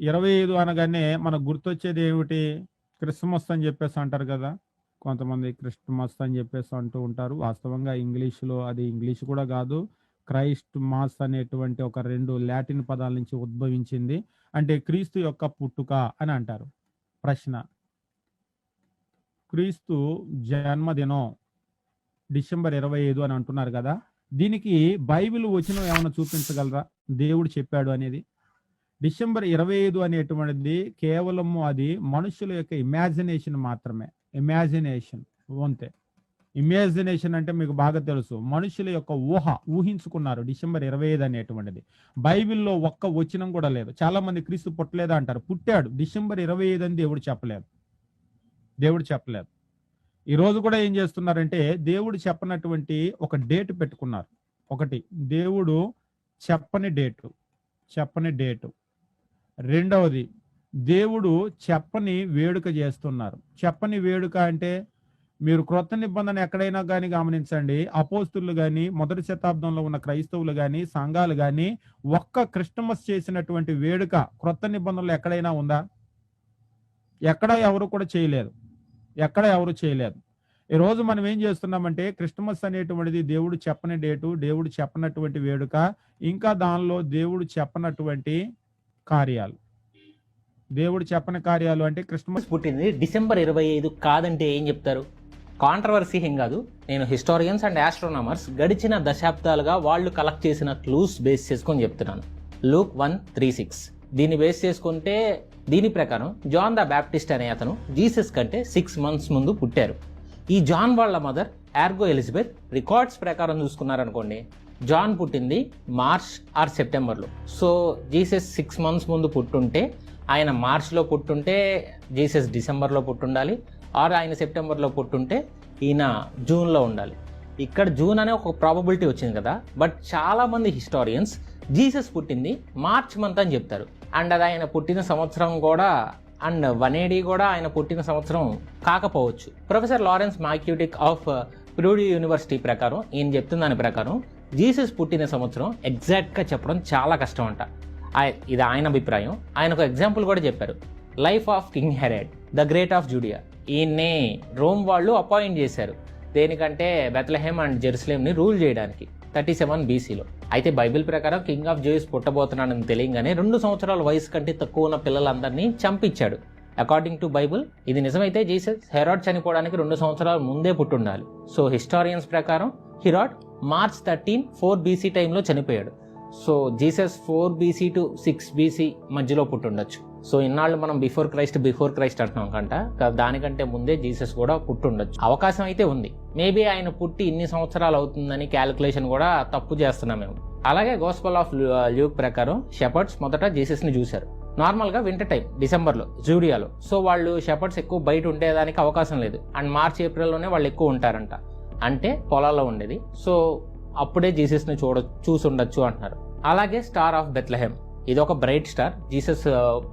ఇరవై ఐదు అనగానే మనకు గుర్తొచ్చేది ఏమిటి? క్రిస్మస్ అని చెప్పేసి అంటారు కదా. కొంతమంది క్రిస్మస్ అని చెప్పేసి అంటూ ఉంటారు. వాస్తవంగా ఇంగ్లీష్లో అది ఇంగ్లీష్ కూడా కాదు. క్రైస్ట్ మాస్ అనేటువంటి ఒక రెండు లాటిన్ పదాల నుంచి ఉద్భవించింది. అంటే క్రీస్తు యొక్క పుట్టుక అని అంటారు. ప్రశ్న. క్రీస్తు జన్మదినం డిసెంబర్ ఇరవై ఐదు అని అంటున్నారు కదా. దీనికి బైబిల్ వచనం ఏమైనా చూపించగలరా? దేవుడు చెప్పాడు అనేది. డిసెంబర్ ఇరవై ఐదు అనేటువంటిది కేవలము అది మనుషుల యొక్క ఇమాజినేషన్ మాత్రమే. ఇమాజినేషన్ అంతే. ఇమాజినేషన్ అంటే మీకు బాగా తెలుసు. మనుషుల యొక్క ఊహ ఊహించుకున్నారు డిసెంబర్ ఇరవై ఐదు అనేటువంటిది. బైబిల్లో ఒక్క వచనం కూడా లేదు. చాలా మంది క్రీస్తు పుట్టలేదా అంటారు. పుట్టాడు. డిసెంబర్ ఇరవై ఐదు అని దేవుడు చెప్పలేదు. దేవుడు చెప్పలేదు. ఈ రోజు కూడా ఏం చేస్తున్నారంటే దేవుడు చెప్పనటువంటి ఒక డేట్ పెట్టుకున్నారు. ఒకటి దేవుడు చెప్పని డేటు చెప్పని డేటు. రెండవది దేవుడు చెప్పని వేడుక చేస్తున్నారు. చెప్పని వేడుక అంటే మీరు క్రొత్త నిబంధన ఎక్కడైనా కానీ గమనించండి. అపోస్తులు కానీ మొదటి శతాబ్దంలో ఉన్న క్రైస్తవులు కానీ సంఘాలు కానీ ఒక్క క్రిస్టమస్ చేసినటువంటి వేడుక క్రొత్త నిబంధనలు ఎక్కడైనా ఉందా? ఎక్కడ ఎవరు కూడా చేయలేదు. ఎక్కడ ఎవరు చేయలేదు. ఈ రోజు మనం ఏం చేస్తున్నామంటే క్రిస్టమస్ అనేటువంటిది దేవుడు చెప్పని డేటు దేవుడు చెప్పనటువంటి వేడుక ఇంకా దానిలో దేవుడు చెప్పనటువంటి కార్యాలు. దేవుడు చెప్పని కార్యాలు అంటే క్రిస్మస్ పుట్టింది డిసెంబర్ ఇరవై ఐదు కాదంటే ఏం చెప్తారు? కాంట్రవర్సీ ఏం కాదు. నేను హిస్టారియన్స్ అండ్ ఆస్ట్రోనామర్స్ గడిచిన దశాబ్దాలుగా వాళ్ళు కలెక్ట్ చేసిన క్లూస్ బేస్ చేసుకొని చెప్తున్నాను. లూక్ వన్ త్రీ సిక్స్ దీన్ని బేస్ చేసుకుంటే దీని ప్రకారం జాన్ ద బ్యాప్టిస్ట్ అనే అతను జీసస్ కంటే సిక్స్ మంత్స్ ముందు పుట్టారు. ఈ జాన్ వాళ్ళ మదర్ ఆర్గో ఎలిజబెత్ రికార్డ్స్ ప్రకారం చూసుకున్నారనుకోండి జాన్ పుట్టింది మార్చ్ ఆర్ సెప్టెంబర్లో. సో జీసస్ సిక్స్ మంత్స్ ముందు పుట్టుంటే ఆయన మార్చ్లో పుట్టుంటే జీసస్ డిసెంబర్లో పుట్టుండాలి. ఆర్ ఆయన సెప్టెంబర్లో పుట్టుంటే ఈయన జూన్లో ఉండాలి. ఇక్కడ జూన్ అనే ఒక ప్రాబబిలిటీ వచ్చింది కదా. బట్ చాలామంది హిస్టారియన్స్ జీసస్ పుట్టింది మార్చ్ మంత్ అని చెప్తారు. అండ్ అది ఆయన పుట్టిన సంవత్సరం కూడా అండ్ వన్ ఎయిటీ కూడా ఆయన పుట్టిన సంవత్సరం కాకపోవచ్చు. Professor Lawrence Macutic of Purdue university ప్రకారం ఈయన చెప్తున్న దాని ప్రకారం జీసస్ పుట్టిన సంవత్సరం ఎగ్జాక్ట్గా చెప్పడం చాలా కష్టం అంట ఇది ఆయన అభిప్రాయం. ఆయన ఒక ఎగ్జాంపుల్ కూడా చెప్పారు. Life of king Herod the great of Judea ఈయన్ని రోమ్ వాళ్ళు అపాయింట్ చేశారు. దేనికంటే బెత్లహేమ్ అండ్ జెరూసలేంని రూల్ చేయడానికి థర్టీ సెవెన్ బీసీలో అయితే బైబిల్ ప్రకారం కింగ్ ఆఫ్ జూయిస్ పుట్టబోతున్నాడని తెలియగానే రెండు సంవత్సరాల వయసు కంటే తక్కువ ఉన్న పిల్లలందరినీ చంపించాడు. అకార్డింగ్ టు బైబుల్ ఇది నిజమైతే జీసస్ హెరాడ్ చనిపోవడానికి రెండు సంవత్సరాల ముందే పుట్టుండాలి. సో హిస్టారియన్స్ ప్రకారం Herod March thirteen four BC టైంలో చనిపోయాడు. So Jesus four BC to six BC మధ్యలో పుట్టుండొచ్చు. సో ఇన్నాళ్ళు మనం బిఫోర్ క్రైస్ట్ బిఫోర్ క్రైస్ట్ అంటున్నాం కంట దానికంటే ముందే జీసస్ కూడా పుట్టుండొచ్చు. అవకాశం అయితే ఉంది. మేబీ ఆయన పుట్టి ఇన్ని సంవత్సరాలు అవుతుందని క్యాలిక్యులేషన్ కూడా తప్పు చేస్తున్నాం మేము. అలాగే గోస్పల్ ఆఫ్ ల్యూక్ ప్రకారం షెపర్డ్స్ మొదట జీసస్ని చూశారు. నార్మల్గా వింటర్ టైం డిసెంబర్లో జూడియాలో. సో వాళ్ళు షెపర్డ్స్ ఎక్కువ బయట ఉండేదానికి అవకాశం లేదు. అండ్ మార్చ్ ఏప్రిల్లోనే వాళ్ళు ఎక్కువ ఉంటారంట. అంటే పొలాల్లో ఉండేది. సో అప్పుడే జీసస్ని చూడ చూసి ఉండొచ్చు అంటున్నారు. అలాగే స్టార్ ఆఫ్ బెత్లహెమ్. ఇది ఒక బ్రైట్ స్టార్. జీసస్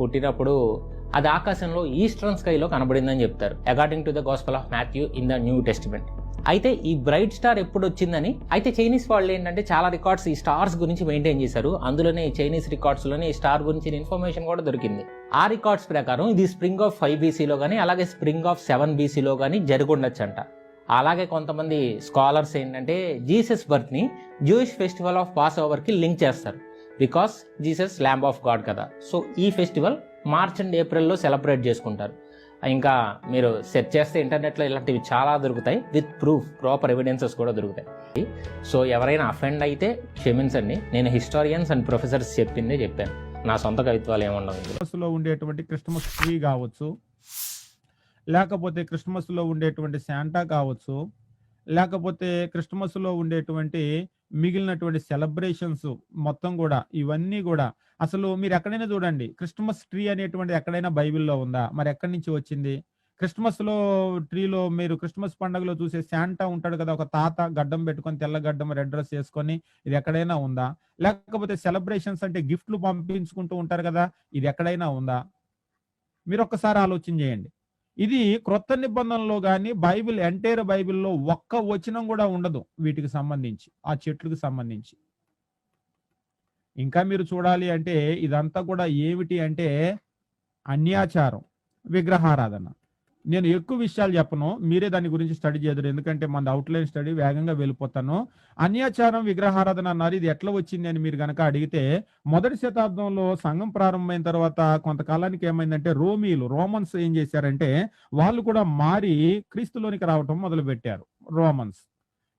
పుట్టినప్పుడు అది ఆకాశంలో ఈస్టర్న్ స్కైలో కనబడిందని చెప్తారు. According to the Gospel of Matthew in the New Testament అయితే ఈ బ్రైట్ స్టార్ ఎప్పుడు వచ్చిందని అయితే చైనీస్ వాళ్ళు ఏంటంటే చాలా రికార్డ్స్ ఈ స్టార్స్ గురించి మెయింటైన్ చేశారు. అందులోనే ఈ చైనీస్ రికార్డ్స్లోనే ఈ స్టార్ గురించి ఇన్ఫర్మేషన్ కూడా దొరికింది. ఆ రికార్డ్స్ ప్రకారం ఇది స్ప్రింగ్ ఆఫ్ ఫైవ్ బీసీలో కానీ అలాగే స్ప్రింగ్ ఆఫ్ సెవెన్ బీసీలో కానీ జరుగుండొచ్చంట అలాగే కొంతమంది స్కాలర్స్ ఏంటంటే జీసస్ బర్త్ని జూయిష్ ఫెస్టివల్ ఆఫ్ పాస్ ఓవర్కి లింక్ చేస్తారు. Because Jesus lamb of God కదా. సో ఈ ఫెస్టివల్ మార్చ్ అండ్ ఏప్రిల్లో సెలబ్రేట్ చేసుకుంటారు. ఇంకా మీరు సెర్చ్ చేస్తే ఇంటర్నెట్లో ఇలాంటివి చాలా దొరుకుతాయి. విత్ ప్రూఫ్ ప్రాపర్ ఎవిడెన్సెస్ కూడా దొరుకుతాయి. సో ఎవరైనా అఫెండ్ అయితే క్షమించండి. నేను హిస్టారియన్స్ అండ్ ప్రొఫెసర్స్ చెప్పిందే చెప్పాను. నా సొంత కవిత్వాలు ఏముండవు ఉండేటువంటి క్రిస్టమస్ ట్రీ కావచ్చు లేకపోతే క్రిస్మస్లో ఉండేటువంటి శాంటా కావచ్చు లేకపోతే క్రిస్మస్లో ఉండేటువంటి మిగిలినటువంటి సెలబ్రేషన్స్ మొత్తం కూడా ఇవన్నీ కూడా. అసలు మీరు ఎక్కడైనా చూడండి క్రిస్మస్ ట్రీ అనేటువంటిది ఎక్కడైనా బైబిల్లో ఉందా? మరి ఎక్కడి నుంచి వచ్చింది? క్రిస్మస్లో ట్రీలో మీరు క్రిస్మస్ పండుగలో చూసే శాంటా ఉంటాడు కదా ఒక తాత గడ్డం పెట్టుకొని తెల్ల గడ్డం రెడ్ డ్రెస్ వేసుకొని ఇది ఎక్కడైనా ఉందా? లేకపోతే సెలబ్రేషన్స్ అంటే గిఫ్ట్లు పంపించుకుంటూ ఉంటారు కదా ఇది ఎక్కడైనా ఉందా? మీరు ఒక్కసారి ఆలోచన చేయండి. ఇది క్రొత్త నిబంధనలో కానీ బైబిల్ ఎంటైర్ బైబిల్లో ఒక్క వచనం కూడా ఉండదు వీటికి సంబంధించి ఆ చెట్లకు సంబంధించి. ఇంకా మీరు చూడాలి అంటే ఇదంతా కూడా ఏమిటి అంటే అన్యాచారం విగ్రహారాధన. నేను ఎక్కువ విషయాలు చెప్పను. మీరే దాని గురించి స్టడీ చేద్దరు. ఎందుకంటే మన అవుట్లైన్ స్టడీ వేగంగా వెళ్ళిపోతాను. అన్యాచారం విగ్రహారాధన అన్నారు. ఇది ఎట్లా వచ్చింది అని మీరు కనుక అడిగితే మొదటి శతాబ్దంలో సంఘం ప్రారంభమైన తర్వాత కొంతకాలానికి ఏమైందంటే రోమీలు రోమన్స్ ఏం చేశారంటే వాళ్ళు కూడా మారి క్రీస్తులోనికి రావటం మొదలు పెట్టారు రోమన్స్.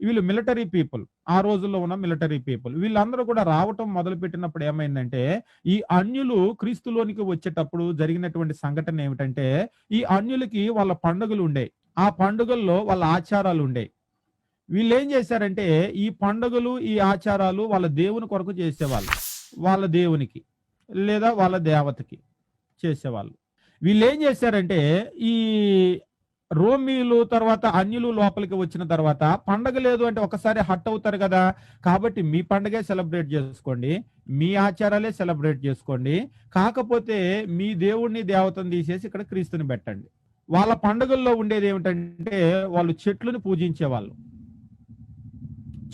వీళ్ళు మిలిటరీ పీపుల్ ఆ రోజుల్లో ఉన్న మిలిటరీ పీపుల్ వీళ్ళందరూ కూడా రావటం మొదలు పెట్టినప్పుడు ఏమైందంటే ఈ అన్యులు క్రీస్తులోనికి వచ్చేటప్పుడు జరిగినటువంటి సంఘటన ఏమిటంటే ఈ అన్యులకి వాళ్ళ పండుగలు ఉండే. ఆ పండుగల్లో వాళ్ళ ఆచారాలు ఉండే. వీళ్ళు ఏం చేశారంటే ఈ పండుగలు ఈ ఆచారాలు వాళ్ళ దేవుని కొరకు చేసేవాళ్ళు. వాళ్ళ దేవునికి లేదా వాళ్ళ దేవతకి చేసేవాళ్ళు. వీళ్ళు ఏం చేశారంటే ఈ రోమీలు తర్వాత అన్యులు లోపలికి వచ్చిన తర్వాత పండగ లేదు అంటే ఒకసారి హట్ అవుతారు కదా. కాబట్టి మీ పండగే సెలబ్రేట్ చేసుకోండి. మీ ఆచారాలే సెలబ్రేట్ చేసుకోండి. కాకపోతే మీ దేవుణ్ణి దేవతను తీసేసి ఇక్కడ క్రీస్తుని పెట్టండి. వాళ్ళ పండుగల్లో ఉండేది ఏమిటంటే వాళ్ళు చెట్లను పూజించేవాళ్ళు.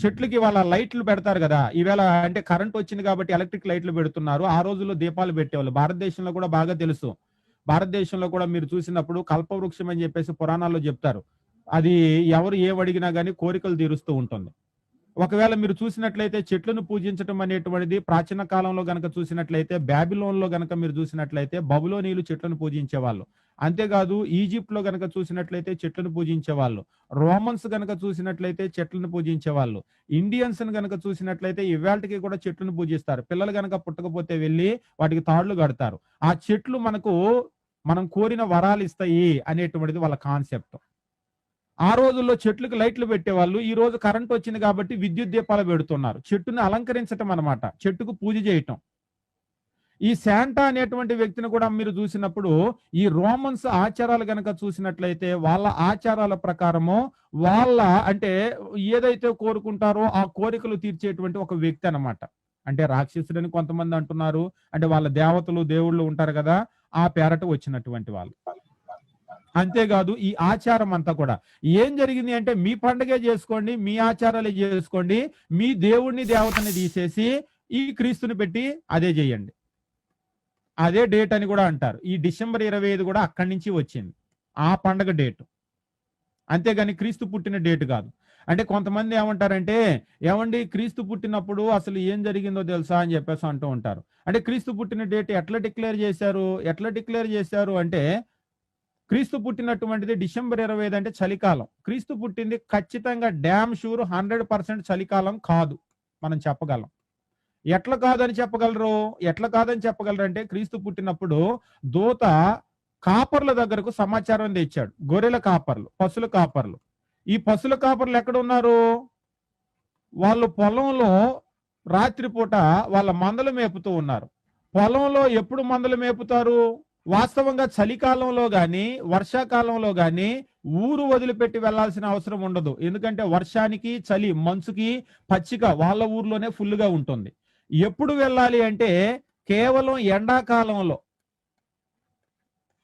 చెట్లకి వాళ్ళ లైట్లు పెడతారు కదా. ఈవేళ అంటే కరెంట్ వచ్చింది కాబట్టి ఎలక్ట్రిక్ లైట్లు పెడుతున్నారు. ఆ రోజుల్లో దీపాలు పెట్టేవాళ్ళు. భారతదేశంలో కూడా బాగా తెలుసు. భారతదేశంలో కూడా మీరు చూసినప్పుడు కల్పవృక్షం అని చెప్పేసి పురాణాల్లో చెప్తారు. అది ఎవరు ఏమడిగినా గానీ కోరికలు తీరుస్తూ ఉంటుంది. ఒకవేళ మీరు చూసినట్లయితే చెట్లను పూజించడం అనేటువంటిది ప్రాచీన కాలంలో గనక చూసినట్లయితే బ్యాబిలోన్లో గనక మీరు చూసినట్లయితే బబులోనీలు చెట్లను పూజించేవాళ్ళు. అంతేకాదు ఈజిప్ట్లో గనక చూసినట్లయితే చెట్లను పూజించేవాళ్ళు. రోమన్స్ గనక చూసినట్లయితే చెట్లను పూజించేవాళ్ళు. ఇండియన్స్ గనక చూసినట్లయితే ఇవాళకి కూడా చెట్లను పూజిస్తారు. పిల్లలు గనక పుట్టకపోతే వెళ్ళి వాటికి తాళ్ళు కడతారు. ఆ చెట్లు మనకు మనం కోరిన వరాలు ఇస్తాయి అనేటువంటిది వాళ్ళ కాన్సెప్ట్. ఆ రోజుల్లో చెట్లకు లైట్లు పెట్టేవాళ్ళు ఈ రోజు కరెంట్ వచ్చింది కాబట్టి విద్యుత్ దీపాలు పెడుతున్నారు. చెట్టుని అలంకరించటం అనమాట చెట్టుకు పూజ చేయటం. ఈ శాంటా అనేటువంటి వ్యక్తిని కూడా మీరు చూసినప్పుడు ఈ రోమన్స్ ఆచారాలు గనక చూసినట్లయితే వాళ్ళ ఆచారాల ప్రకారము వాళ్ళ అంటే ఏదైతే కోరుకుంటారో ఆ కోరికలు తీర్చేటువంటి ఒక వ్యక్తి అన్నమాట. అంటే రాక్షసుడని కొంతమంది అంటున్నారు అంటే వాళ్ళ దేవతలు దేవుళ్ళు ఉంటారు కదా ఆ పేరట వచ్చినటువంటి వాళ్ళు. అంతేకాదు ఈ ఆచారం అంతా కూడా. ఏం జరిగింది అంటే మీ పండగే చేసుకోండి మీ ఆచారాలే చేసుకోండి మీ దేవుణ్ణి దేవతని తీసేసి ఈ క్రీస్తుని పెట్టి అదే చేయండి. అదే డేట్ అని కూడా అంటారు. ఈ డిసెంబర్ ఇరవై ఐదు కూడా అక్కడి నుంచి వచ్చింది. ఆ పండగ డేట్. అంతేగాని క్రీస్తు పుట్టిన డేట్ కాదు. అంటే కొంతమంది ఏమంటారంటే ఏమండి క్రీస్తు పుట్టినప్పుడు అసలు ఏం జరిగిందో తెలుసా? అని చెప్పేసి అంటూ ఉంటారు. అంటే క్రీస్తు పుట్టిన డేట్ ఎట్లా డిక్లేర్ చేశారు? ఎట్లా డిక్లేర్ చేశారు? అంటే క్రీస్తు పుట్టినటువంటిది డిసెంబర్ ఇరవై ఐదు అంటే చలికాలం. క్రీస్తు పుట్టింది ఖచ్చితంగా డ్యామ్ షూర్ హండ్రెడ్ పర్సెంట్ చలికాలం కాదు మనం చెప్పగలం. ఎట్లా కాదని చెప్పగలరు? ఎట్లా కాదని చెప్పగలరు అంటే క్రీస్తు పుట్టినప్పుడు దూత కాపర్ల దగ్గరకు సమాచారం తెచ్చాడు. గొర్రెల కాపర్లు పశుల కాపర్లు. ఈ పశుల కాపర్లు ఎక్కడ ఉన్నారు? వాళ్ళు పొలంలో రాత్రిపూట వాళ్ళ మందలు మేపుతూ ఉన్నారు. పొలంలో ఎప్పుడు మందలు మేపుతారు? వాస్తవంగా చలికాలంలో కానీ వర్షాకాలంలో కానీ ఊరు వదిలిపెట్టి వెళ్ళాల్సిన అవసరం ఉండదు. ఎందుకంటే వర్షానికి చలి మంచుకి పచ్చిక వాళ్ళ ఊర్లోనే ఫుల్గా ఉంటుంది. ఎప్పుడు వెళ్ళాలి అంటే కేవలం ఎండాకాలంలో.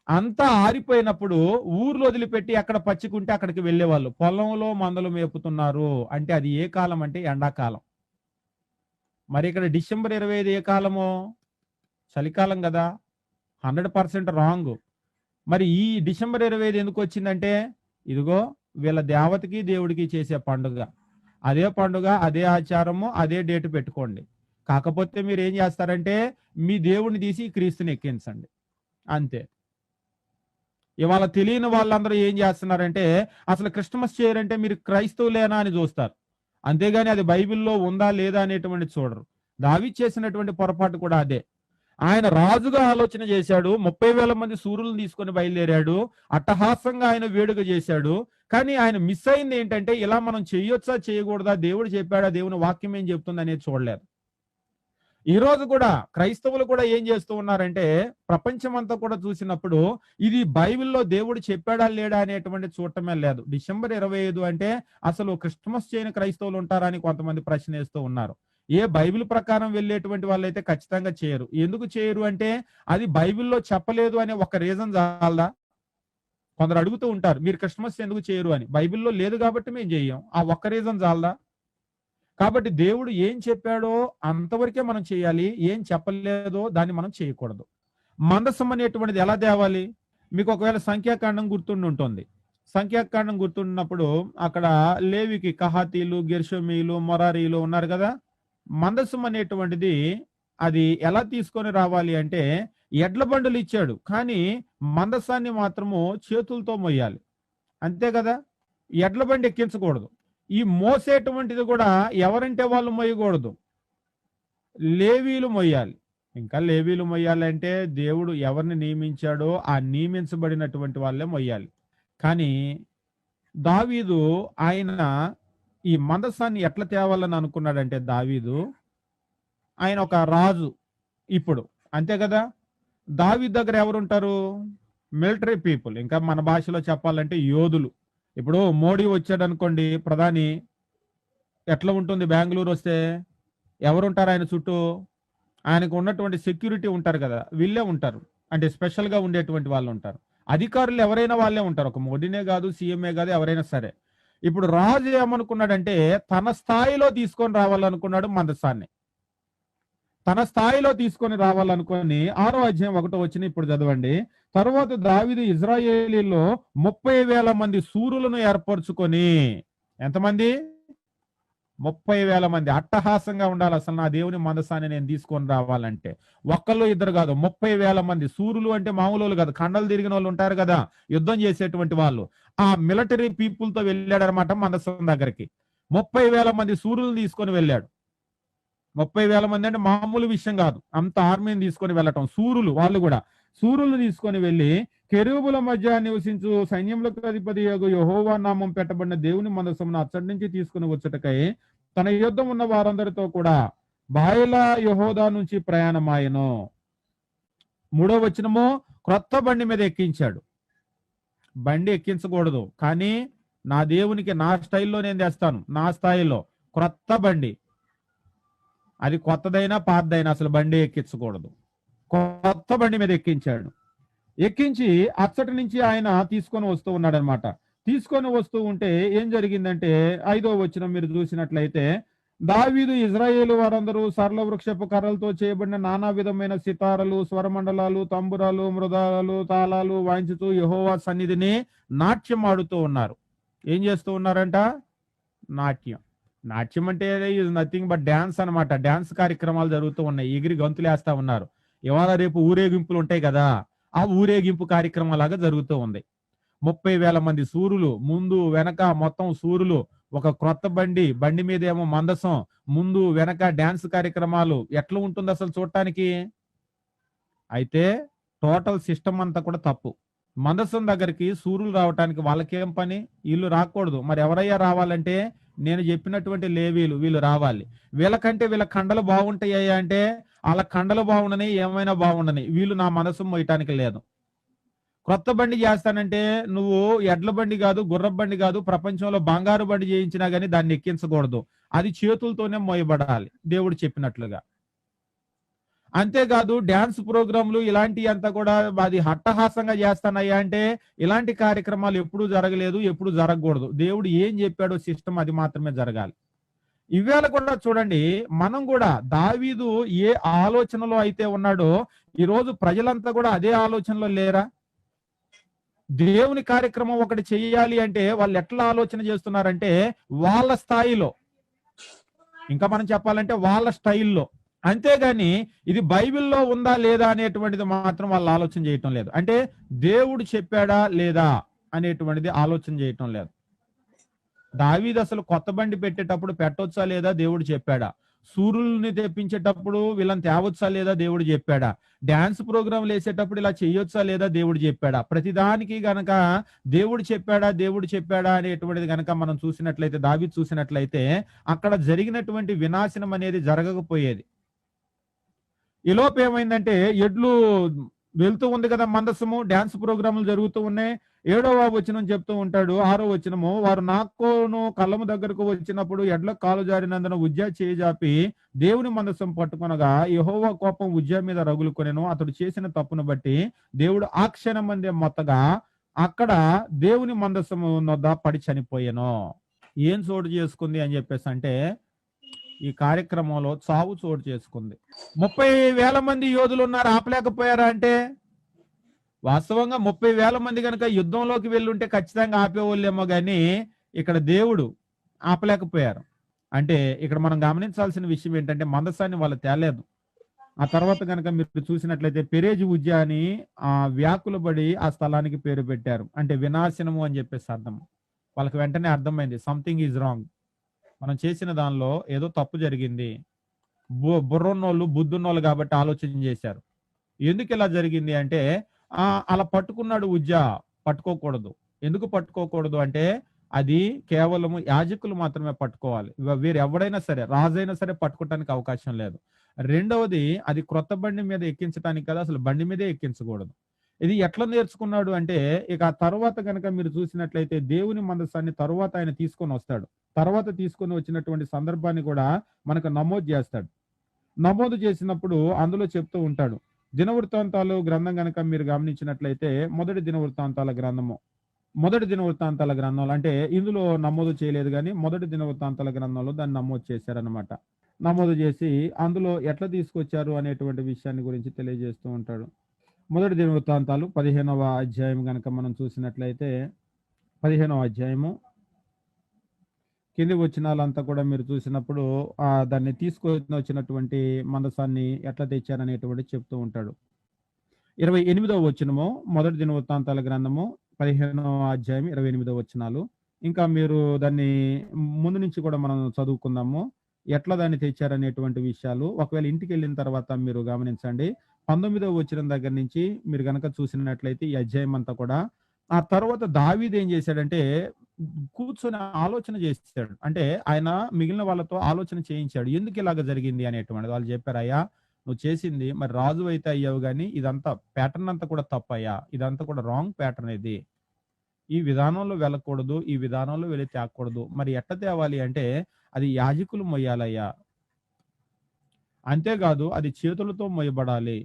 అంతా ఆరిపోయినప్పుడు ఊర్లో వదిలిపెట్టి అక్కడ పచ్చికుంటే అక్కడికి వెళ్ళేవాళ్ళు. పొలంలో మందలు మేపుతున్నారు అంటే అది ఏ కాలం అంటే ఎండాకాలం. మరి ఇక్కడ డిసెంబర్ ఇరవై ఐదు ఏ కాలము? చలికాలం కదా. Hundred percent wrong. మరి ఈ డిసెంబర్ ఇరవై ఐదు ఎందుకు వచ్చిందంటే ఇదిగో వీళ్ళ దేవతకి దేవుడికి చేసే పండుగ. అదే పండుగ అదే ఆచారము అదే డేట్ పెట్టుకోండి. కాకపోతే మీరు ఏం చేస్తారంటే మీ దేవుడిని తీసి క్రీస్తుని ఎక్కించండి. అంతే. ఇవాళ తెలియని వాళ్ళందరూ ఏం చేస్తున్నారంటే అసలు క్రిస్మస్ చేయరంటే మీరు క్రైస్తవులేనా అని చూస్తారు. అంతేగాని అది బైబిల్లో ఉందా లేదా అనేటువంటి చూడరు. దావి చేసినటువంటి పొరపాటు కూడా అదే. ఆయన రాజుగా ఆలోచన చేశాడు. ముప్పై వేల మంది సూర్యులను తీసుకొని బయలుదేరాడు. అట్టహాసంగా ఆయన వేడుక చేశాడు. కానీ ఆయన మిస్ అయింది ఏంటంటే ఇలా మనం చేయొచ్చా చేయకూడదా దేవుడు చెప్పాడా దేవుని వాక్యం ఏం చెప్తుంది అనేది చూడలేదు. ఈ రోజు కూడా క్రైస్తవులు కూడా ఏం చేస్తూ ఉన్నారంటే ప్రపంచం అంతా కూడా చూసినప్పుడు ఇది బైబిల్లో దేవుడు చెప్పాడా లేడా అనేటువంటి చూడటమే లేదు. డిసెంబర్ ఇరవై ఐదు అంటే అసలు క్రిస్టమస్ చేయని క్రైస్తవులు ఉంటారా అని కొంతమంది ప్రశ్న వేస్తూ ఉన్నారు. ఏ బైబిల్ ప్రకారం వెళ్ళేటువంటి వాళ్ళైతే ఖచ్చితంగా చేయరు. ఎందుకు చేయరు అంటే అది బైబిల్లో చెప్పలేదు అనే ఒక రీజన్ చాలదా? కొందరు అడుగుతూ ఉంటారు మీరు క్రిస్మస్ ఎందుకు చేయరు? అని. బైబిల్లో లేదు కాబట్టి మేము చేయం. ఆ ఒక్క రీజన్ చాలదా? కాబట్టి దేవుడు ఏం చెప్పాడో అంతవరకే మనం చేయాలి. ఏం చెప్పలేదో దాన్ని మనం చేయకూడదు. మందసం అనేటువంటిది ఎలా తేవాలి? మీకు ఒకవేళ సంఖ్యాకాండం గుర్తుండి ఉంటుంది. సంఖ్యాకాండం గుర్తున్నప్పుడు అక్కడ లేవికి కహాతీలు గెర్షమీలు మొరారీలు ఉన్నారు కదా? మందసం అనేటువంటిది అది ఎలా తీసుకొని రావాలి అంటే ఎడ్ల బండులు ఇచ్చాడు కానీ మందసాన్ని మాత్రము చేతులతో మొయ్యాలి. అంతే కదా? ఎడ్ల బండి ఎక్కించకూడదు. ఈ మోసేటువంటిది కూడా ఎవరంటే వాళ్ళు మొయ్యకూడదు. లేవీలు మొయ్యాలి. ఇంకా లేవీలు మొయ్యాలంటే దేవుడు ఎవరిని నియమించాడో ఆ నియమించబడినటువంటి వాళ్ళే మొయ్యాలి. కానీ దావీదు ఆయన ఈ మందసాన్ని ఎట్లా తేవాలని అనుకున్నాడంటే దావీదు ఆయన ఒక రాజు ఇప్పుడు. అంతే కదా? దావీదు దగ్గర ఎవరుంటారు? Military people. ఇంకా మన భాషలో చెప్పాలంటే యోధులు. ఇప్పుడు మోడీ వచ్చాడు అనుకోండి ప్రధాని ఎట్లా ఉంటుంది? బెంగళూరు వస్తే ఎవరుంటారు ఆయన చుట్టూ? ఆయనకు ఉన్నటువంటి సెక్యూరిటీ ఉంటారు కదా వీళ్ళే ఉంటారు. అంటే స్పెషల్గా ఉండేటువంటి వాళ్ళు ఉంటారు. అధికారులు ఎవరైనా వాళ్ళే ఉంటారు. ఒక మోడీనే కాదు సీఎంఏ కాదు ఎవరైనా సరే. ఇప్పుడు రాజు ఏమనుకున్నాడంటే తన స్థాయిలో తీసుకొని రావాలనుకున్నాడు మందసాన్ని. తన స్థాయిలో తీసుకొని రావాలనుకొని ఆరో అధ్యాయం ఒకటో వచ్చిన ఇప్పుడు చదవండి. తర్వాత దావిది ఇజ్రాయేలీలో ముప్పై వేల మంది సూరులను ఏర్పరచుకొని ఎంతమంది? ముప్పై వేల మంది అట్టహాసంగా ఉండాలి అసలు నా దేవుని మనసాన్ని నేను తీసుకొని రావాలంటే. ఒక్కళ్ళు ఇద్దరు కాదు ముప్పై వేల మంది. సూర్యులు అంటే మామూలు వాళ్ళు కాదు కండలు తిరిగిన వాళ్ళు ఉంటారు కదా యుద్ధం చేసేటువంటి వాళ్ళు. ఆ మిలిటరీ పీపుల్తో వెళ్ళాడనమాట మందసం దగ్గరికి. ముప్పై వేల మంది సూర్యులు తీసుకొని వెళ్ళాడు. ముప్పై వేల మంది అంటే మామూలు విషయం కాదు. అంత ఆర్మీని తీసుకొని వెళ్ళటం. సూర్యులు వాళ్ళు కూడా. సూర్యులు తీసుకొని వెళ్ళి కెరూబుల మధ్య నివసించు సైన్యములకు అధిపతి యహోవా నామం పెట్టబడిన దేవుని మనసును అచ్చటి నుంచి తీసుకుని వచ్చటకై తన యుద్ధం ఉన్న వారందరితో కూడా బాయల యహోదా నుంచి ప్రయాణమాయను. మూడో వచనము క్రొత్త బండి మీద ఎక్కించాడు. బండి ఎక్కించకూడదు కానీ నా దేవునికి నా స్టైల్లో నేను తెస్తాను నా స్థాయిలో క్రొత్త బండి. అది కొత్తదైనా పాతదైనా అసలు బండి ఎక్కించకూడదు. కొత్త బండి మీద ఎక్కించాడు. ఎక్కించి అచ్చటి నుంచి ఆయన తీసుకొని వస్తూ ఉన్నాడు అనమాట తీసుకొని వస్తూ ఉంటే ఏం జరిగిందంటే ఐదో వచ్చిన మీరు చూసినట్లయితే దావీదు ఇజ్రాయేల్ వారందరూ సరళ వృక్షపు కర్రలతో చేయబడిన నానా విధమైన సితారలు స్వరమండలాలు తంబురాలు మృదాలు తాళాలు వాయించుతూ యహోవా సన్నిధిని నాట్యం ఆడుతూ ఉన్నారు. ఏం చేస్తూ ఉన్నారంట? నాట్యం. నాట్యం అంటే ఈజ్ నథింగ్ బట్ డ్యాన్స్ అన్నమాట. డ్యాన్స్ కార్యక్రమాలు జరుగుతూ ఉన్నాయి. ఎగిరి గంతులు ఉన్నారు. ఇవాళ రేపు ఊరేగింపులు ఉంటాయి కదా. ఆ ఊరేగింపు కార్యక్రమంలాగా జరుగుతూ ఉంది. ముప్పై వేల మంది సూరులు ముందు వెనక మొత్తం సూరులు ఒక క్రొత్త బండి బండి మీద ఏమో మందసం ముందు వెనక డాన్స్ కార్యక్రమాలు ఎట్లా ఉంటుంది అసలు చూడటానికి? అయితే టోటల్ సిస్టమ్ అంతా కూడా తప్పు. మందసం దగ్గరికి సూర్యులు రావటానికి వాళ్ళకేం పని? వీళ్ళు రాకూడదు. మరి ఎవరయ్యా రావాలంటే నేను చెప్పినటువంటి లేవీలు వీళ్ళు రావాలి. వీళ్ళకంటే వీళ్ళ కండలు బాగుంటాయ్యా అంటే వాళ్ళ కండలు బాగుండని ఏమైనా బాగుండని వీళ్ళు నా మనసు మోయటానికి లేదు. కొత్త బండి చేస్తానంటే నువ్వు ఎడ్ల బండి కాదు గుర్ర బండి కాదు ప్రపంచంలో బంగారు బండి చేయించినా గానీ దాన్ని ఎక్కించకూడదు. అది చేతులతోనే మోయబడాలి దేవుడు చెప్పినట్లుగా. అంతేకాదు డ్యాన్స్ ప్రోగ్రాంలు ఇలాంటి అంతా కూడా అది హట్టహాసంగా చేస్తానయ్యా అంటే ఇలాంటి కార్యక్రమాలు ఎప్పుడు జరగలేదు ఎప్పుడు జరగకూడదు. దేవుడు ఏం చెప్పాడో సిస్టమ్ అది మాత్రమే జరగాలి. ఇవాళ కూడా చూడండి మనం కూడా దావీదు ఏ ఆలోచనలో అయితే ఉన్నాడో ఈరోజు ప్రజలంతా కూడా అదే ఆలోచనలో లేరా? దేవుని కార్యక్రమం ఒకటి చెయ్యాలి అంటే వాళ్ళు ఎట్లా ఆలోచన చేస్తున్నారంటే వాళ్ళ స్థాయిలో. ఇంకా మనం చెప్పాలంటే వాళ్ళ స్టైల్లో. అంతేగాని ఇది బైబిల్లో ఉందా లేదా అనేటువంటిది మాత్రం వాళ్ళు ఆలోచన చేయటం లేదు. అంటే దేవుడు చెప్పాడా లేదా అనేటువంటిది ఆలోచన చేయటం లేదు. దావీద్ అసలు కొత్త బండి పెట్టేటప్పుడు పెట్టొచ్చా లేదా దేవుడు చెప్పాడా? సూర్యుల్ని తెప్పించేటప్పుడు వీళ్ళని తేవచ్చా లేదా దేవుడు చెప్పాడా? డాన్స్ ప్రోగ్రాంలు వేసేటప్పుడు ఇలా చేయొచ్చా లేదా దేవుడు చెప్పాడా? ప్రతిదానికి గనక దేవుడు చెప్పాడా దేవుడు చెప్పాడా అనేటువంటిది గనక మనం చూసినట్లయితే దావి చూసినట్లయితే అక్కడ జరిగినటువంటి వినాశనం అనేది జరగకపోయేది. ఈలోపు ఏమైందంటే ఎడ్లు వెళ్తూ ఉంది కదా మందసము డాన్స్ ప్రోగ్రాములు జరుగుతూ ఉన్నాయి. ఏడవ వచనం చెప్తూ ఉంటాడు. ఆరో వచనము వారు నాకును కళ్ళము దగ్గరకు వచ్చినప్పుడు ఎడ్ల కాలు జారినందున ఉజ్జా చేజాపి దేవుని మందసం పట్టుకొనగా యహోవా కోపం ఉజ్జా మీద రగులుకొనేను. అతడు చేసిన తప్పును బట్టి దేవుడు ఆ క్షణం మొత్తగా అక్కడ దేవుని మందసము నొద్ద పడి చనిపోయాను. ఏం చోటు చేసుకుంది అని చెప్పేసి అంటే ఈ కార్యక్రమంలో చావు చోటు చేసుకుంది. ముప్పై వేల మంది యోధులు ఉన్నారు ఆపలేకపోయారా అంటే? వాస్తవంగా ముప్పై వేల మంది కనుక యుద్ధంలోకి వెళ్ళుంటే ఖచ్చితంగా ఆపేవాళ్ళేమో కానీ ఇక్కడ దేవుడు ఆపలేకపోయారు. అంటే ఇక్కడ మనం గమనించాల్సిన విషయం ఏంటంటే మందసాన్ని వాళ్ళు తేలేదు. ఆ తర్వాత కనుక మీరు చూసినట్లయితే పెరేజ్ ఉజ్జ అని ఆ వ్యాకులబడి ఆ స్థలానికి పేరు పెట్టారు. అంటే వినాశనము అని చెప్పేసి అర్థం. వాళ్ళకి వెంటనే అర్థమైంది సంథింగ్ ఈజ్ రాంగ్ మనం చేసిన దానిలో ఏదో తప్పు జరిగింది. బు- బుర్రున్నోళ్ళు బుద్ధున్నోళ్ళు కాబట్టి ఆలోచన చేశారు. ఎందుకు ఇలా జరిగింది అంటే అలా పట్టుకున్నాడు ఉజ్జ పట్టుకోకూడదు. ఎందుకు పట్టుకోకూడదు అంటే అది కేవలం యాజకులు మాత్రమే పట్టుకోవాలి. వీరు ఎవడైనా సరే రాజైనా సరే పట్టుకోవటానికి అవకాశం లేదు. రెండవది అది క్రొత్త బండి మీద ఎక్కించడానికి కదా అసలు బండి మీదే ఎక్కించకూడదు. ఇది ఎట్లా నేర్చుకున్నాడు అంటే ఇక ఆ తర్వాత కనుక మీరు చూసినట్లయితే దేవుని మందసాన్ని తర్వాత ఆయన తీసుకొని వస్తాడు. తర్వాత తీసుకొని వచ్చినటువంటి సందర్భాన్ని కూడా మనకు నమోదు చేస్తాడు. నమోదు చేసినప్పుడు అందులో చెప్తూ ఉంటాడు. దినవృత్తాంతాలు గ్రంథం కనుక మీరు గమనించినట్లయితే మొదటి దినవృత్తాంతాల గ్రంథము మొదటి దినవృత్తాంతాల గ్రంథాలు అంటే ఇందులో నమోదు చేయలేదు కానీ మొదటి దినవృత్తాంతాల గ్రంథంలో దాన్ని నమోదు చేశారనమాట నమోదు చేసి అందులో ఎట్లా తీసుకొచ్చారు అనేటువంటి విషయాన్ని గురించి తెలియజేస్తూ ఉంటాడు. మొదటి దినవృత్తాంతాలు పదిహేనవ అధ్యాయం కనుక మనం చూసినట్లయితే పదిహేనవ అధ్యాయము. కింది వచ్చినాలంతా కూడా మీరు చూసినప్పుడు దాన్ని తీసుకొని వచ్చినటువంటి మందసాన్ని ఎట్లా తెచ్చారనేటువంటి చెప్తూ ఉంటాడు. ఇరవై ఎనిమిదవ వచనము మొదటి దినవృత్తాంతాల గ్రంథము పదిహేనవ అధ్యాయం ఇరవై ఎనిమిదవ వచనాలు. ఇంకా మీరు దాన్ని ముందు నుంచి కూడా మనం చదువుకుందాము. ఎట్లా దాన్ని తెచ్చారనేటువంటి విషయాలు ఒకవేళ ఇంటికి వెళ్ళిన తర్వాత మీరు గమనించండి. పంతొమ్మిదవ వచ్చిన దగ్గర నుంచి మీరు గనక చూసినట్లయితే ఈ అధ్యాయం అంతా కూడా ఆ తర్వాత దావీద్ ఏం చేశాడంటే కూర్చొని ఆలోచన చేశాడు. అంటే ఆయన మిగిలిన వాళ్ళతో ఆలోచన చేయించాడు. ఎందుకు ఇలాగ జరిగింది అనేటువంటి వాళ్ళు చెప్పారు అయ్యా నువ్వు చేసింది మరి రాజు అయితే అయ్యావు కానీ ఇదంతా ప్యాటర్న్ అంతా కూడా తప్పయ్యా. ఇదంతా కూడా రాంగ్ ప్యాటర్న్ ఇది. ఈ విధానంలో వెళ్ళకూడదు ఈ విధానంలో వెళ్ళి తేకూడదు. మరి ఎట్ట తేవాలి అంటే అది యాజకులు మొయ్యాలయ్యా. అంతేకాదు అది చేతులతో మొయ్యబడాలి.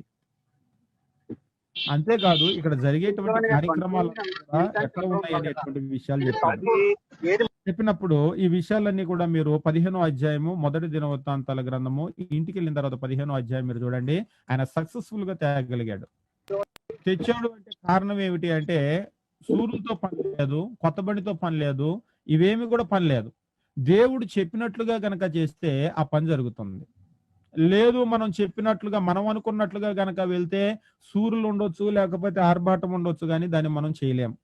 అంతేకాదు ఇక్కడ జరిగేటువంటి కార్యక్రమాలు కూడా ఎట్లా ఉన్నాయి అనేటువంటి విషయాలు చెప్పారు చెప్పినప్పుడు ఈ విషయాలన్నీ కూడా మీరు పదిహేనో అధ్యాయము మొదటి దినవృత్తాంతాల గ్రంథము ఇంటికి వెళ్ళిన తర్వాత పదిహేనో అధ్యాయం మీరు చూడండి. ఆయన సక్సెస్ఫుల్గా తేగలిగాడు. తెచ్చాడు అంటే కారణం ఏమిటి అంటే సూర్యులతో పని లేదు కొత్త బండితో పని లేదు ఇవేమి కూడా పని లేదు. దేవుడు చెప్పినట్లుగా గనక చేస్తే ఆ పని జరుగుతుంది. లేదు మనం చెప్పినట్లుగా మనం అనుకున్నట్లుగా గనక వెళ్తే సూర్యులు ఉండొచ్చు లేకపోతే ఆర్భాటం ఉండొచ్చు కానీ దాన్ని మనం చేయలేము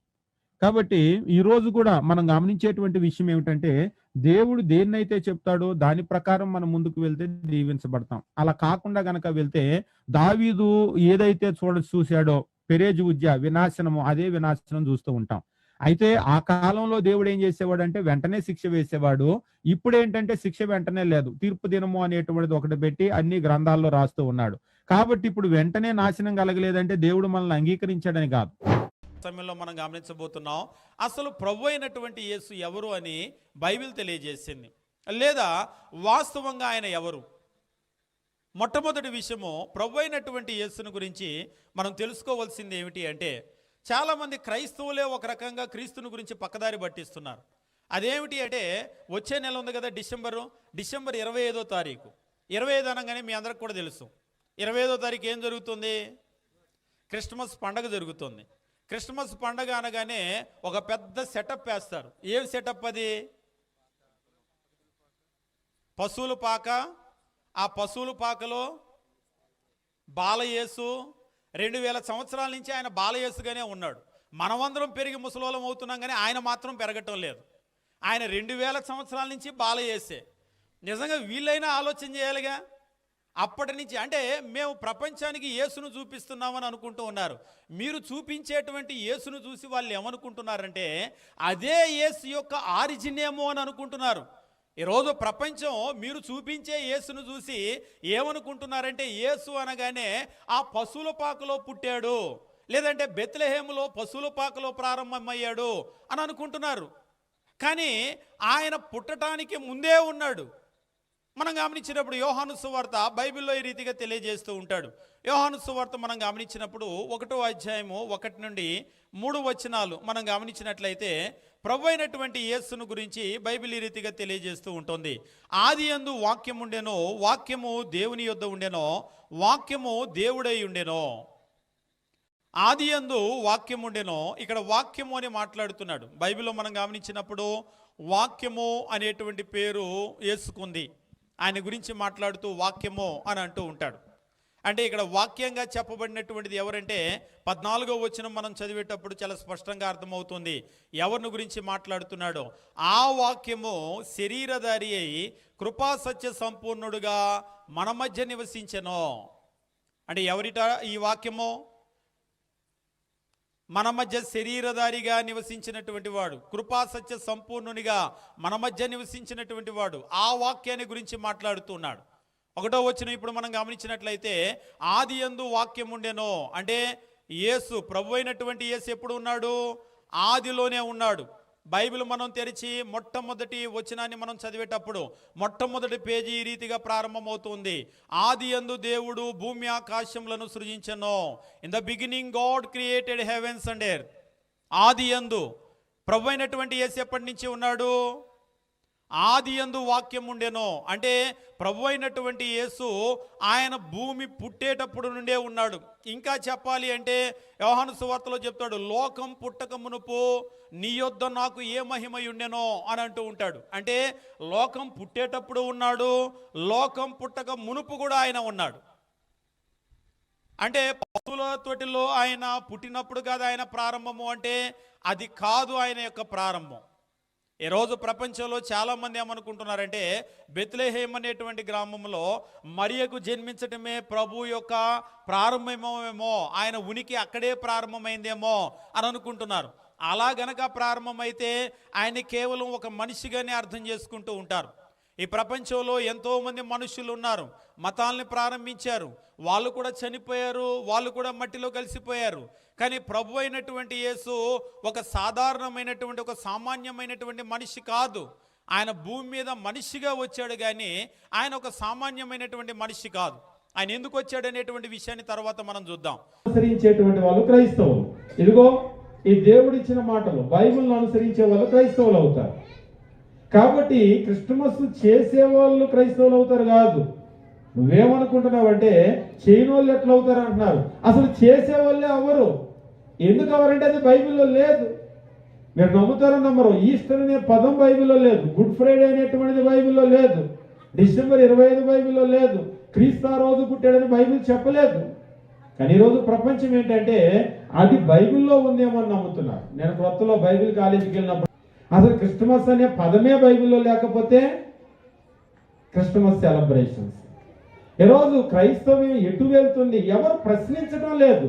కాబట్టి ఈ రోజు కూడా మనం గమనించేటువంటి విషయం ఏమిటంటే దేవుడు దేన్నైతే చెప్తాడో దాని ప్రకారం మనం ముందుకు వెళ్తే దీవించబడతాం. అలా కాకుండా గనక వెళ్తే దావీదు ఏదైతే చూడ చూశాడో పెరేజ్ ఉద్య వినాశనము అదే వినాశనం చూస్తూ ఉంటాం. అయితే ఆ కాలంలో దేవుడు ఏం చేసేవాడు అంటే వెంటనే శిక్ష వేసేవాడు. ఇప్పుడు ఏంటంటే శిక్ష వెంటనే లేదు. తీర్పు దినము అనేటువంటిది ఒకటి పెట్టి అన్ని గ్రంథాల్లో రాస్తూ ఉన్నాడు. కాబట్టి ఇప్పుడు వెంటనే నాశనం కలగలేదంటే దేవుడు మనల్ని అంగీకరించాడని కాదు. సమయంలో మనం గమనించబోతున్నాం. అసలు ప్రభు అయినటువంటి యేసు ఎవరు అని బైబిల్ తెలియజేసింది. లేదా వాస్తవంగా ఆయన ఎవరు? మొట్టమొదటి విషయము ప్రభు అయినటువంటి యేసును గురించి మనం తెలుసుకోవాల్సింది ఏమిటి అంటే చాలామంది క్రైస్తవులే ఒక రకంగా క్రీస్తుని గురించి పక్కదారి పట్టిస్తున్నారు. అదేమిటి అంటే వచ్చే నెల ఉంది కదా డిసెంబరు డిసెంబర్ ఇరవై ఐదో తారీఖు. ఇరవై ఐదు అనగానే మీ అందరికి కూడా తెలుసు. ఇరవై ఐదో తారీఖు ఏం జరుగుతుంది? క్రిస్మస్ పండగ జరుగుతుంది. క్రిస్మస్ పండగ అనగానే ఒక పెద్ద సెటప్ వేస్తారు. ఏం సెటప్ అది? పశువుల పాక. ఆ పశువుల పాకలో బాలయేసు రెండు వేల సంవత్సరాల నుంచి ఆయన బాలయేసుగానే ఉన్నాడు. మనమందరం పెరిగి ముసలోలం అవుతున్నాం కానీ ఆయన మాత్రం పెరగటం లేదు. ఆయన రెండు వేల సంవత్సరాల నుంచి బాలయేసే. నిజంగా వీళ్ళైనా ఆలోచన చేయాలిగా? అప్పటి నుంచి అంటే మేము ప్రపంచానికి యేసును చూపిస్తున్నామని అనుకుంటూ ఉన్నారు. మీరు చూపించేటువంటి యేసును చూసి వాళ్ళు ఏమనుకుంటున్నారంటే అదే యేసు యొక్క ఆరిజినేమో అని అనుకుంటున్నారు. ఈరోజు ప్రపంచం మీరు చూపించే యేసును చూసి ఏమనుకుంటున్నారంటే యేసు అనగానే ఆ పశువుల పాకలో పుట్టాడు లేదంటే బెత్లహేములో పశువుల పాకలో ప్రారంభమయ్యాడు అని అనుకుంటున్నారు. కానీ ఆయన పుట్టడానికి ముందే ఉన్నాడు. మనం గమనించినప్పుడు యోహాను సువార్త బైబిల్లో ఈ రీతిగా తెలియజేస్తూ ఉంటాడు. యోహాను సువార్త మనం గమనించినప్పుడు ఒకటో అధ్యాయము ఒకటి నుండి మూడు వచనాలు మనం గమనించినట్లయితే ప్రభు అయినటువంటి యేస్సును గురించి బైబిల్ ఈ రీతిగా తెలియజేస్తూ ఉంటుంది. ఆది అందు వాక్యం ఉండెనో వాక్యము దేవుని యొద్ద ఉండెనో వాక్యము దేవుడై ఉండెనో. ఆది యందు వాక్యం ఉండెనో ఇక్కడ వాక్యము అని మాట్లాడుతున్నాడు. బైబిల్లో మనం గమనించినప్పుడు వాక్యము అనేటువంటి పేరు వేసుకుంది ఆయన గురించి మాట్లాడుతూ వాక్యము అని అంటూ ఉంటాడు. అంటే ఇక్కడ వాక్యంగా చెప్పబడినటువంటిది ఎవరంటే పద్నాలుగో వచ్చిన మనం చదివేటప్పుడు చాలా స్పష్టంగా అర్థమవుతుంది. ఎవరిని గురించి మాట్లాడుతున్నాడో? ఆ వాక్యము శరీరధారి అయి కృపా సత్య సంపూర్ణుడుగా మన మధ్య నివసించెను. అంటే ఎవరిట ఈ వాక్యము? మన మధ్య శరీరధారిగా నివసించినటువంటి వాడు కృపా సత్య సంపూర్ణునిగా మన మధ్య నివసించినటువంటి వాడు ఆ వాక్యాన్ని గురించి మాట్లాడుతున్నాడు. ఒకటో వచ్చిన ఇప్పుడు మనం గమనించినట్లయితే ఆది ఎందు వాక్యం ఉండెనో అంటే యేసు ప్రభు అయినటువంటి యేసు ఎప్పుడు ఉన్నాడు? ఆదిలోనే ఉన్నాడు. బైబిల్ మనం తెరిచి మొట్టమొదటి వచనాన్ని మనం చదివేటప్పుడు మొట్టమొదటి పేజీ ఈ రీతిగా ప్రారంభమవుతుంది. ఆది అందు దేవుడు భూమి ఆకాశములను సృజించను. In the beginning God created heavens and earth ఆది అందు ప్రభు అయినటువంటి ఎస్ ఎప్పటి నుంచి ఉన్నాడు? ఆది ఎందు వాక్యం ఉండెనో అంటే ప్రభు అయినటువంటి యేసు ఆయన భూమి పుట్టేటప్పుడు నుండే ఉన్నాడు. ఇంకా చెప్పాలి అంటే యోహాను సువార్తలో చెప్తాడు లోకం పుట్టక మునుపు నీ యొద్ద నాకు ఏ మహిమ ఉండెనో అని అంటూ ఉంటాడు. అంటే లోకం పుట్టేటప్పుడు ఉన్నాడు లోకం పుట్టక మునుపు కూడా ఆయన ఉన్నాడు. అంటే పశువుల తోటిలో ఆయన పుట్టినప్పుడు కాదు ఆయన ప్రారంభము అంటే అది కాదు ఆయన యొక్క ప్రారంభం. ఈరోజు ప్రపంచంలో చాలామంది ఏమనుకుంటున్నారంటే బెత్లెహేమ్ అనేటువంటి గ్రామంలో మరియకు జన్మించటమే ప్రభు యొక్క ప్రారంభమేమో ఆయన ఉనికి అక్కడే ప్రారంభమైందేమో అని అనుకుంటున్నారు. అలా గనక ప్రారంభమైతే ఆయన కేవలం ఒక మనిషిగానే అర్థం చేసుకుంటూ ఉంటారు. ఈ ప్రపంచంలో ఎంతోమంది మనుషులు ఉన్నారు మతాల్ని ప్రారంభించారు. వాళ్ళు కూడా చనిపోయారు వాళ్ళు కూడా మట్టిలో కలిసిపోయారు. కానీ ప్రభు అయినటువంటి యేసు ఒక సాధారణమైనటువంటి ఒక సామాన్యమైనటువంటి మనిషి కాదు. ఆయన భూమి మీద మనిషిగా వచ్చాడు కానీ ఆయన ఒక సామాన్యమైనటువంటి మనిషి కాదు. ఆయన ఎందుకు వచ్చాడు అనేటువంటి విషయాన్ని తర్వాత మనం చూద్దాం. అనుసరించేటువంటి వాళ్ళు క్రైస్తవులు. ఇదిగో ఈ దేవుడు ఇచ్చిన మాటలు బైబిల్ను అనుసరించే వాళ్ళు క్రైస్తవులు అవుతారు. కాబట్టి క్రిస్టమస్ చేసే వాళ్ళు క్రైస్తవులు అవుతారు కాదు. నువ్వేమనుకుంటున్నావంటే చేయని వాళ్ళు ఎట్లా అవుతారు అంటున్నారు. అసలు చేసే వాళ్ళే అవ్వరు ఎందుకు ఎవరంటే అది బైబిల్లో లేదు. మీరు నమ్ముతారో నమ్మరు ఈస్టర్ అనే పదం బైబిల్లో లేదు. గుడ్ ఫ్రైడే అనేటువంటిది బైబిల్లో లేదు. డిసెంబర్ ఇరవై ఐదు బైబిల్లో లేదు. క్రీస్తు ఆ రోజు పుట్టాడని బైబిల్ చెప్పలేదు. కానీ ఈరోజు ప్రపంచం ఏంటంటే అది బైబిల్లో ఉందేమో అని నమ్ముతున్నారు. నేను కొత్తలో బైబిల్ కాలేజీకి వెళ్ళినప్పుడు అసలు క్రిస్టమస్ అనే పదమే బైబిల్లో లేకపోతే క్రిస్టమస్ సెలబ్రేషన్స్. ఈరోజు క్రైస్తవ్యం ఎటు వెళ్తుంది? ఎవరు ప్రశ్నించడం లేదు.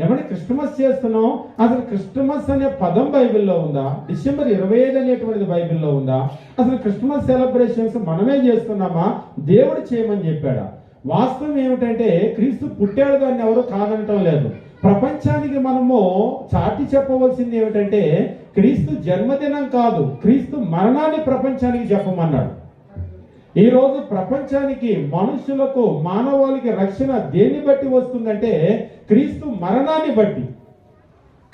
ఏమంటే క్రిస్టమస్ చేస్తున్నాం. అసలు క్రిస్టమస్ అనే పదం బైబిల్లో ఉందా? డిసెంబర్ ఇరవై ఐదు అనేటువంటిది బైబిల్లో ఉందా? అసలు క్రిస్టమస్ సెలబ్రేషన్స్ మనమే చేస్తున్నామా? దేవుడు చేయమని చెప్పాడా. వాస్తవం ఏమిటంటే క్రీస్తు పుట్టాడు దాన్ని ఎవరు కాదనటం లేదు. ప్రపంచానికి మనము చాటి చెప్పవలసింది ఏమిటంటే క్రీస్తు జన్మదినం కాదు క్రీస్తు మరణాన్ని ప్రపంచానికి చెప్పమన్నాడు. ఈ రోజు ప్రపంచానికి మనుషులకు మానవాళికి రక్షణ దేన్ని బట్టి వస్తుందంటే క్రీస్తు మరణాన్ని బట్టి.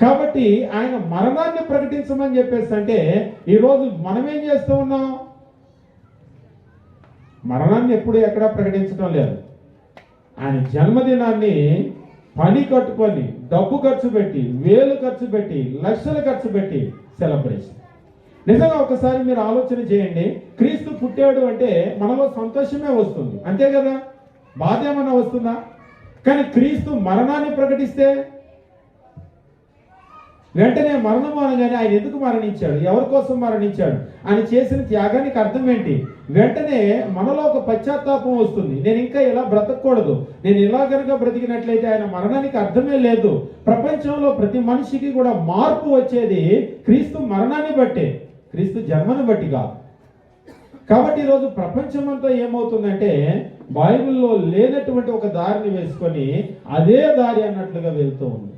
కాబట్టి ఆయన మరణాన్ని ప్రకటించమని చెప్పేసి అంటే ఈరోజు మనం ఏం చేస్తూ ఉన్నాం? మరణాన్ని ఎప్పుడు ఎక్కడా ప్రకటించడం లేదు. ఆయన జన్మదినాన్ని పని కట్టుకొని డబ్బు ఖర్చు పెట్టి వేలు ఖర్చు పెట్టి లక్షలు ఖర్చు పెట్టి సెలబ్రేషన్. నిజంగా ఒకసారి మీరు ఆలోచన చేయండి క్రీస్తు పుట్టాడు అంటే మనలో సంతోషమే వస్తుంది. అంతే కదా? బాధ ఏమన్నా వస్తుందా? కానీ క్రీస్తు మరణాన్ని ప్రకటిస్తే వెంటనే మరణం అనగానే ఆయన ఎందుకు మరణించాడు? ఎవరి కోసం మరణించాడు? ఆయన చేసిన త్యాగానికి అర్థం ఏంటి? వెంటనే మనలో ఒక పశ్చాత్తాపం వస్తుంది. నేను ఇంకా ఇలా బ్రతకూడదు. నేను ఇలా కనుక బ్రతికినట్లయితే ఆయన మరణానికి అర్థమే లేదు. ప్రపంచంలో ప్రతి మనిషికి కూడా మార్పు వచ్చేది క్రీస్తు మరణాన్ని బట్టే. క్రీస్తు జన్మను బట్టి కాదు. కాబట్టి ఈరోజు ప్రపంచమంతా ఏమవుతుందంటే బైబిల్లో లేనటువంటి ఒక దారిని వేసుకొని అదే దారి అన్నట్లుగా వెళ్తూ ఉంది.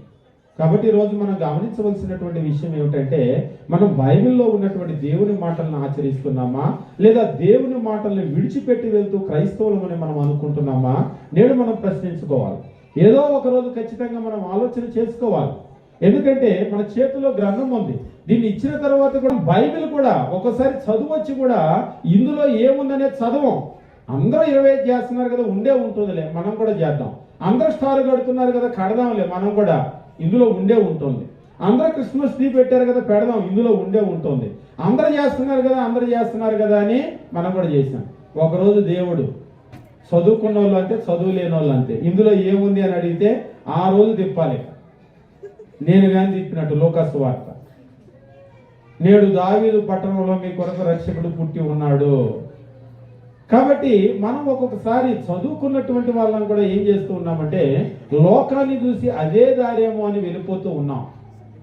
కాబట్టి ఈరోజు రోజు మనం గమనించవలసినటువంటి విషయం ఏమిటంటే మనం బైబిల్లో ఉన్నటువంటి దేవుని మాటలను ఆచరిస్తున్నామా? లేదా దేవుని మాటల్ని విడిచిపెట్టి వెళ్తూ క్రైస్తవులమని మనం అనుకుంటున్నామా? నేడు మనం ప్రశ్నించుకోవాలి. ఏదో ఒక రోజు ఖచ్చితంగా మనం ఆలోచన చేసుకోవాలి. ఎందుకంటే మన చేతిలో గ్రంథం ఉంది. దీన్ని ఇచ్చిన తర్వాత కూడా బైబిల్ కూడా ఒకసారి చదువచ్చు కూడా ఇందులో ఏముందనేది చదవం. అందరూ ఇరవై ఐదు చేస్తున్నారు కదా ఉండే ఉంటుందిలే మనం కూడా చేద్దాం. అందరూ స్టార్ కడుతున్నారు కదా కడదాంలే మనం కూడా. ఇందులో ఉండే ఉంటుంది అందరూ క్రిస్మస్ ట్రీ పెట్టారు కదా పెడదాం ఇందులో ఉండే ఉంటుంది అందరూ చేస్తున్నారు కదా అందరూ చేస్తున్నారు కదా అని మనం కూడా చేసాం ఒకరోజు దేవుడు చదువుకున్న వాళ్ళు అంతే చదువు లేని వాళ్ళు అంతే. ఇందులో ఏముంది అని అడిగితే ఆ రోజు తిప్పాలి. నేను కానీ తిప్పినట్టు లోకస్ వార్త. నేడు దావీదు పట్టణంలో మీ కొరకు రక్షకుడు పుట్టి ఉన్నాడు. కాబట్టి మనం ఒక్కొక్కసారి చదువుకున్నటువంటి వాళ్ళని కూడా ఏం చేస్తూ ఉన్నామంటే లోకాన్ని చూసి అదే దారేమో అని వెళ్ళిపోతూ ఉన్నాం.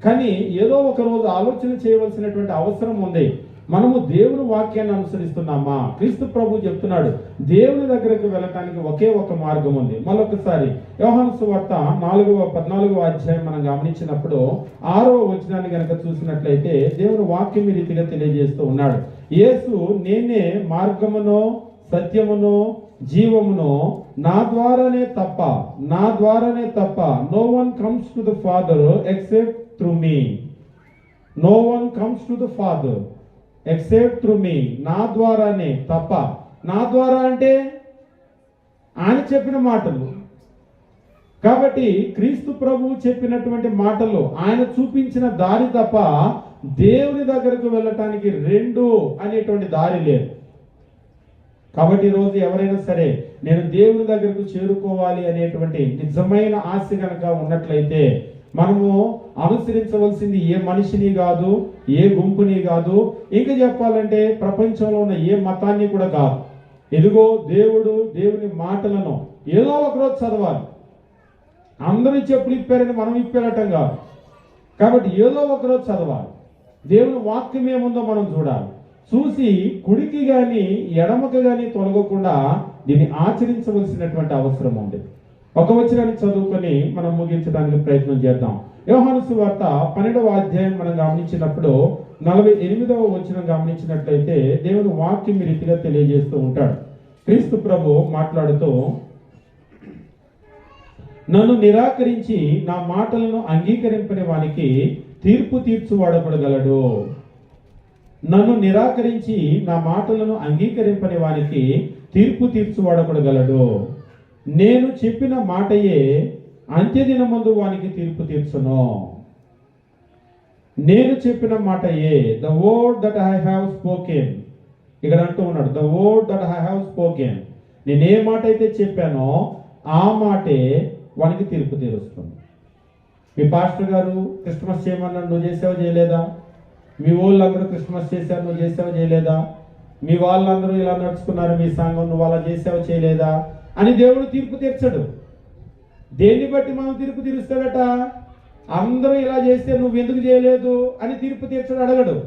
కానీ ఏదో ఒక రోజు ఆలోచన చేయవలసినటువంటి అవసరం ఉంది. మనము దేవుని వాక్యాన్ని అనుసరిస్తున్నామా? క్రీస్తు ప్రభు చెప్తున్నాడు దేవుని దగ్గరకు వెళ్ళటానికి ఒకే ఒక మార్గం ఉంది. మరొకసారి యోహాను వార్త నాలుగవ పద్నాలుగవ అధ్యాయం మనం గమనించినప్పుడు ఆరవ వచనాన్ని కనుక చూసినట్లయితే దేవుని వాక్యం ఈ రీతిగా తెలియజేస్తూ ఉన్నాడు. యేసు నేనే మార్గమును సత్యమును జీవమును నా ద్వారానే తప్ప నా ద్వారానే తప్ప no one comes to the father except through me no one comes to the father except through me నా ద్వారానే తప్ప. నా ద్వారా అంటే ఆయన చెప్పిన మాటలు. కాబట్టి క్రీస్తు ప్రభువు చెప్పినటువంటి మాటలు ఆయన చూపించిన దారి తప్ప దేవుని దగ్గరకు వెళ్ళటానికి రెండు అనేటువంటి దారి లేదు. కాబట్టి ఈరోజు ఎవరైనా సరే నేను దేవుని దగ్గరకు చేరుకోవాలి అనేటువంటి నిజమైన ఆశ కనుక ఉన్నట్లయితే మనము అనుసరించవలసింది ఏ మనిషిని కాదు ఏ గుంపుని కాదు ఇంకా చెప్పాలంటే ప్రపంచంలో ఉన్న ఏ మతాన్ని కూడా కాదు. ఎదుగో దేవుడు దేవుని మాటలను ఏదో ఒకరోజు చదవాలి. అందరూ చెప్పులు ఇప్పారని మనం ఇప్పారటం కాదు. కాబట్టి ఏదో ఒకరోజు చదవాలి. దేవుని వాక్యం ఏముందో మనం చూడాలి. చూసి కుడికి గాని ఎడమకు గాని తొలగకుండా దీన్ని ఆచరించవలసినటువంటి అవసరం ఉంది. ఒక వచనాన్ని చదువుకొని మనం ముగించడానికి ప్రయత్నం చేద్దాం. యోహాను వార్త పన్నెండవ అధ్యాయం మనం గమనించినప్పుడు నలభై ఎనిమిదవ వచనం గమనించినట్లయితే దేవుని వాక్యం రీతిగా తెలియజేస్తూ ఉంటాడు. క్రీస్తు ప్రభు మాట్లాడుతూ నన్ను నిరాకరించి నా మాటలను అంగీకరింపని వానికి తీర్పు తీర్చువాడబడగలడు నన్ను నిరాకరించి నా మాటలను అంగీకరింపని వారికి తీర్పు తీర్చువాడబడగలడు నేను చెప్పిన మాటయే అంత్యదినమందు వానికి తీర్పు తీర్చును. నేను చెప్పిన మాటయే the word that I have spoken ఇక్కడ అంటూ ఉన్నాడు the word that I have spoken నేను ఏ మాట అయితే చెప్పానో ఆ మాటే వానికి తీర్పు తీరుస్తుంది. మీ పాస్టర్ గారు క్రిస్మస్ చేయమన్నాడు నువ్వు చేసావా చేయలేదా? మీ వాళ్ళందరూ క్రిస్మస్ చేశారు నువ్వు చేసావు చేయలేదా? మీ వాళ్ళందరూ ఇలా నడుచుకున్నారు మీ సంఘం నువ్వు అలా చేసావు చేయలేదా? అని దేవుడు తీర్పు తీర్చడు. దేన్ని బట్టి మనం తీర్పు తీరుస్తాడట? అందరూ ఇలా చేస్తే నువ్వు ఎందుకు చేయలేదు? అని తీర్పు తీర్చడు అడగడు.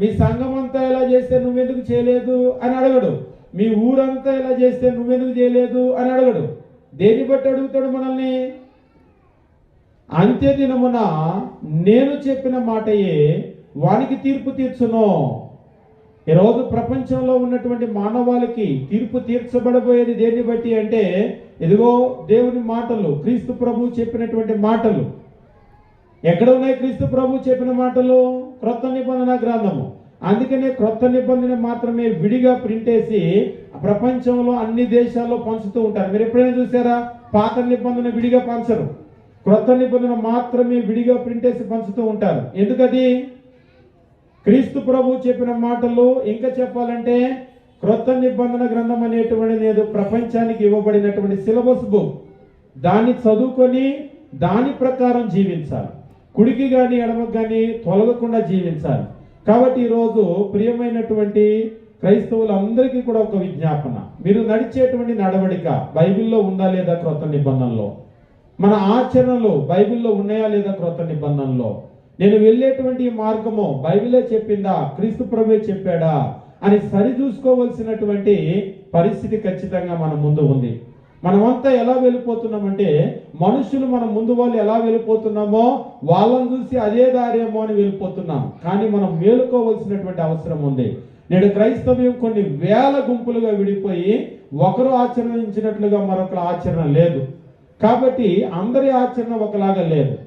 మీ సంఘం అంతా ఇలా చేస్తే నువ్వెందుకు చేయలేదు? అని అడగడు. మీ ఊరంతా ఇలా చేస్తే నువ్వెందుకు చేయలేదు? అని అడగడు. దేన్ని బట్టి అడుగుతాడు మనల్ని? అంత్యదినమున నేను చెప్పిన మాటయే వానికి తీర్పు తీర్చును. ఈరోజు ప్రపంచంలో ఉన్నటువంటి మానవాళికి తీర్పు తీర్చబడబోయేది దేన్ని బట్టి అంటే ఇదిగో దేవుని మాటలు క్రీస్తు ప్రభు చెప్పినటువంటి మాటలు. ఎక్కడ ఉన్నాయి క్రీస్తు ప్రభు చెప్పిన మాటలు? క్రొత్త నిబంధన గ్రంథము. అందుకనే క్రొత్త నిబంధన మాత్రమే విడిగా ప్రింట్ వేసి ప్రపంచంలో అన్ని దేశాల్లో పంచుతూ ఉంటారు. మీరు ఎప్పుడైనా చూసారా? పాత నిబంధన విడిగా పంచరు. క్రొత్త నిబంధన మాత్రమే విడిగా ప్రింట్ వేసి పంచుతూ ఉంటారు. ఎందుకది? క్రీస్తు ప్రభు చెప్పిన మాటలు ఇంకా చెప్పాలంటే క్రొత్త నిబంధన గ్రంథం అనేటువంటిది ఏదో ప్రపంచానికి ఇవ్వబడినటువంటి సిలబస్ బుక్. దాన్ని చదువుకొని దాని ప్రకారం జీవించాలి. కుడికి కానీ ఎడమకు కానీ తొలగకుండా జీవించాలి. కాబట్టి ఈరోజు ప్రియమైనటువంటి క్రైస్తవులందరికీ కూడా ఒక విజ్ఞాపన. మీరు నడిచేటువంటి నడవడిక బైబిల్లో ఉందా లేదా క్రొత్త నిబంధనలో? మన ఆచరణలు బైబిల్లో ఉన్నాయా లేదా క్రొత్త నిబంధనలో? నేను వెళ్ళేటువంటి మార్గము బైబిలే చెప్పిందా? క్రీస్తు ప్రభే చెప్పాడా? అని సరి చూసుకోవలసినటువంటి పరిస్థితి ఖచ్చితంగా మన ముందు ఉంది. మనమంతా ఎలా వెళ్ళిపోతున్నామంటే మనుషులు మన ముందు వాళ్ళు ఎలా వెళ్ళిపోతున్నామో వాళ్ళని చూసి అదే దారేమో అని వెళ్ళిపోతున్నాం. కానీ మనం మేలుకోవలసినటువంటి అవసరం ఉంది. నేడు క్రైస్తవ్యం కొన్ని వేల గుంపులుగా విడిపోయి ఒకరు ఆచరించినట్లుగా మరొకరు ఆచరణ లేదు. కాబట్టి అందరి ఆచరణ ఒకలాగా లేదు.